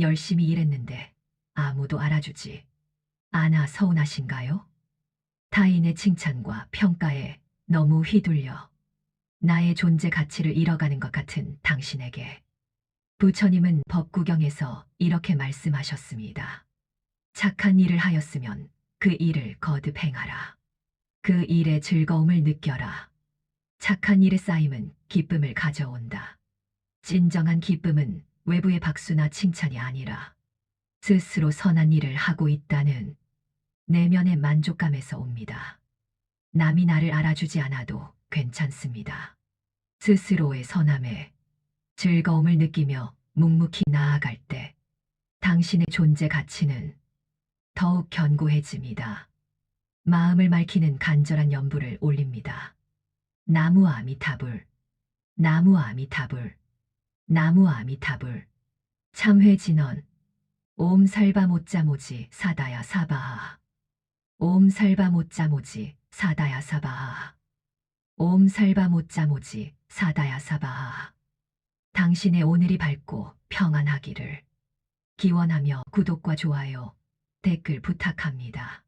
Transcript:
열심히 일했는데 아무도 알아주지 않아 서운하신가요? 타인의 칭찬과 평가에 너무 휘둘려 나의 존재 가치를 잃어가는 것 같은 당신에게 부처님은 법구경에서 이렇게 말씀하셨습니다. 착한 일을 하였으면 그 일을 거듭 행하라. 그 일의 즐거움을 느껴라. 착한 일의 쌓임은 기쁨을 가져온다. 진정한 기쁨은 외부의 박수나 칭찬이 아니라 스스로 선한 일을 하고 있다는 내면의 만족감에서 옵니다. 남이 나를 알아주지 않아도 괜찮습니다. 스스로의 선함에 즐거움을 느끼며 묵묵히 나아갈 때 당신의 존재 가치는 더욱 견고해집니다. 마음을 맑히는 간절한 연부를 올립니다. 나무 아미타불, 나무 아미타불, 나무 아미타불, 참회진원, 옴 살바모짜모지 사다야 사바하, 옴 살바모짜모지 사다야 사바하, 옴 살바모짜모지 사다야 사바하. 당신의 오늘이 밝고 평안하기를 기원하며 구독과 좋아요, 댓글 부탁합니다.